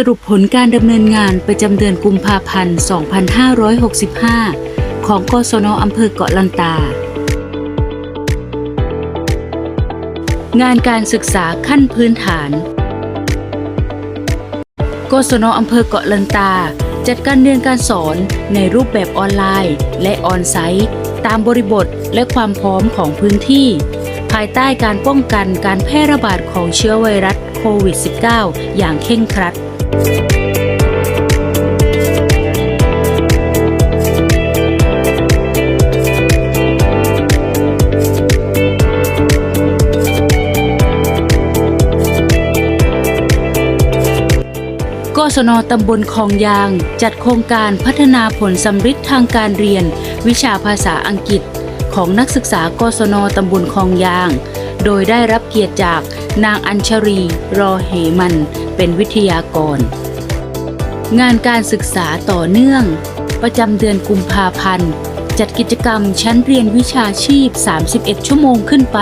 สรุปผลการดำเนินงานประจำเดือนกุมภาพันธ์ 2565 ของกศนอำเภอเกาะลันตา งานการศึกษาขั้นพื้นฐาน กศนอำเภอเกาะลันตา จัดการเรียนการสอนในรูปแบบออนไลน์ และออนไซต์ ตามบริบทและความพร้อมของพื้นที่ ภายใต้การป้องกันการแพร่ระบาดของเชื้อไวรัสโควิด -19 อย่างเคร่งครัด กศนตำบลคลองยาง จัดโครงการพัฒนาผลสำฤทธิ์ทางการเรียน วิชาภาษาอังกฤษ ของนักศึกษากศนตำบลคลองยาง โดยได้รับเกียรติจากนางอัญชรี รอเหมัน เป็นวิทยากร งานการศึกษาต่อเนื่อง ประจำเดือนกุมภาพันธ์ จัดกิจกรรมชั้นเรียนวิชาชีพ 31 ชั่วโมงขึ้นไป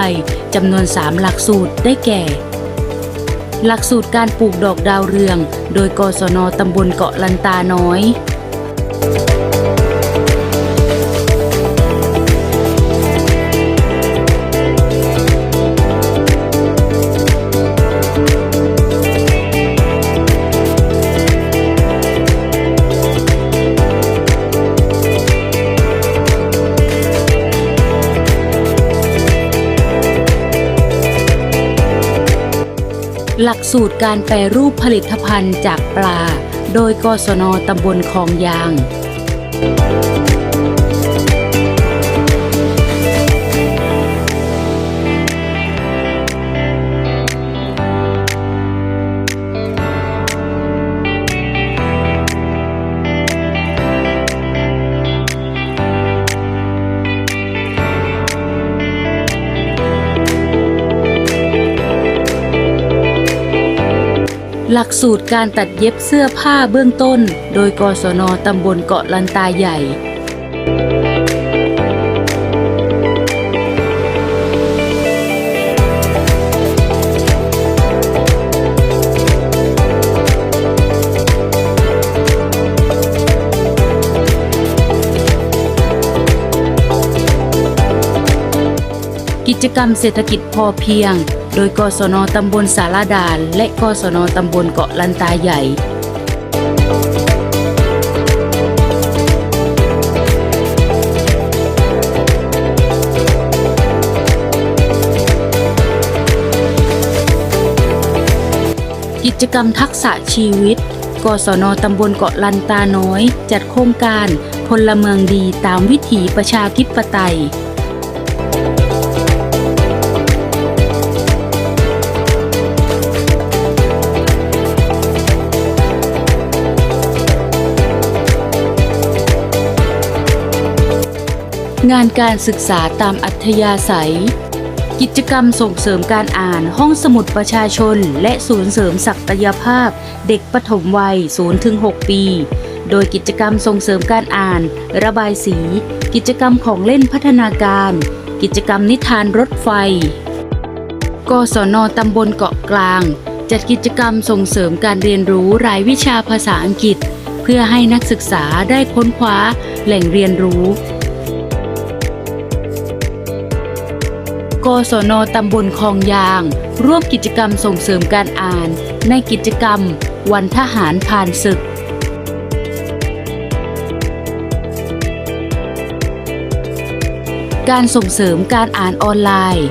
จำนวน 3 หลักสูตรได้แก่ หลักสูตรการปลูกดอกดาวเรือง โดยกศนตำบลเกาะลันตาน้อย หลักสูตรการแปรรูปผลิตภัณฑ์จากปลา โดยกศนตำบลคลองยาง หลักสูตรการตัดเย็บเสื้อผ้าเบื้องต้น โดยกศนตำบลเกาะลันตาใหญ่ กิจกรรมเศรษฐกิจพอเพียง โดยกศนตำบลสารดาน และกศนตำบลเกาะลันตาใหญ่กิจกรรมทักษะชีวิต กศนตำบลเกาะลันตาน้อย จัดโครงการพลเมืองดีตามวิถีประชาธิปไตย งานการศึกษาตามอัธยาศัย กิจกรรมส่งเสริมการอ่านห้องสมุดประชาชน และศูนย์เสริมศักยภาพ เด็กปฐมวัย 0-6 ปี โดยกิจกรรมส่งเสริมการอ่าน ระบายสี กิจกรรมของเล่นพัฒนาการ กิจกรรมนิทานรถไฟ กศนตำบลเกาะกลาง จัดกิจกรรมส่งเสริมการเรียนรู้รายวิชาภาษาอังกฤษ เพื่อให้นักศึกษาได้ค้นคว้าแหล่งเรียนรู้ กศนตำบลคลองยาง ร่วมกิจกรรมส่งเสริมการอ่าน ในกิจกรรม วันทหารผ่านศึก การส่งเสริมการอ่านออนไลน์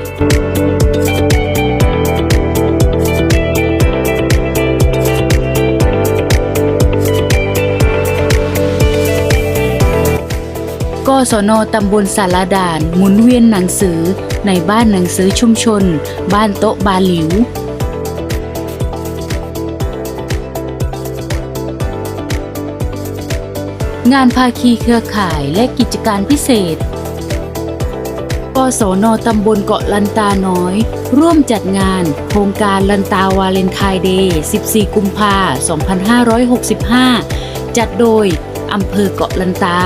กศนตำบลสารด่านหมุนเวียนหนังสือในบ้านหนังสือชุมชน บ้านโต๊ะบาหลิว งานภาคีเครือข่ายและกิจการพิเศษ กศนตำบลเกาะลันตาน้อย ร่วมจัดงาน โครงการลันตาวาเลนไทน์เดย์ 14 กุมภาพันธ์2565 จัดโดยอำเภอเกาะลันตา